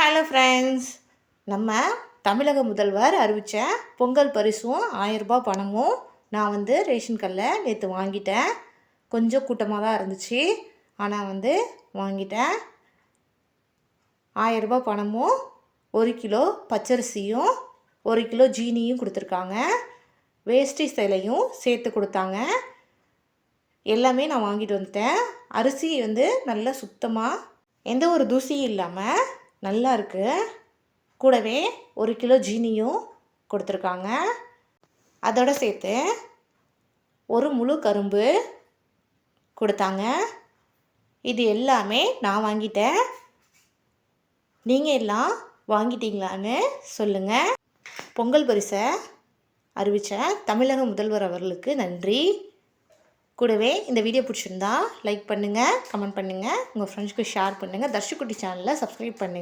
Hello friends நம்ம தமிழக முதல்வர் அறிவித்த பொங்கல் பரிசும் ஆயரரூபா பணமும் நான் வந்து ரேஷன் கடையில் நேற்று வாங்கிட்டேன். கொஞ்சம் கூட்டமாக தான் இருந்துச்சு. ஆனால் வந்து வாங்கிட்டேன். ஆயரரூபா பணமும் ஒரு கிலோ பச்சரிசியும் ஒரு கிலோ ஜீனியும் கொடுத்துருக்காங்க. வேஷ்டி சிலையும் சேர்த்து கொடுத்தாங்க. எல்லாமே நான் வாங்கிட்டு வந்துட்டேன். அரிசி வந்து நல்லா சுத்தமாக எந்த ஒரு தூசியும் இல்லாமல் நல்லா இருக்குது கூடவே ஒரு கிலோ ஜீனியும் கொடுத்துருக்காங்க. அதோட சேர்த்து ஒரு முழு கரும்பு கொடுத்தாங்க. இது எல்லாமே நான் வாங்கிட்டேன். நீங்கள் எல்லாம் வாங்கிட்டீங்களான்னு சொல்லுங்கள் பொங்கல் பரிசை அறிவித்த தமிழக முதல்வர் அவர்களுக்கு நன்றி. கூடவே இந்த வீடியோ பிடிச்சிருந்தா லைக் பண்ணுங்கள் கமெண்ட் பண்ணுங்கள் உங்கள் ஃப்ரெண்ட்ஸ்க்கு ஷேர் பண்ணுங்கள் தர்ஷுக்குட்டி சேனலை சப்ஸ்கிரைப் பண்ணுங்கள்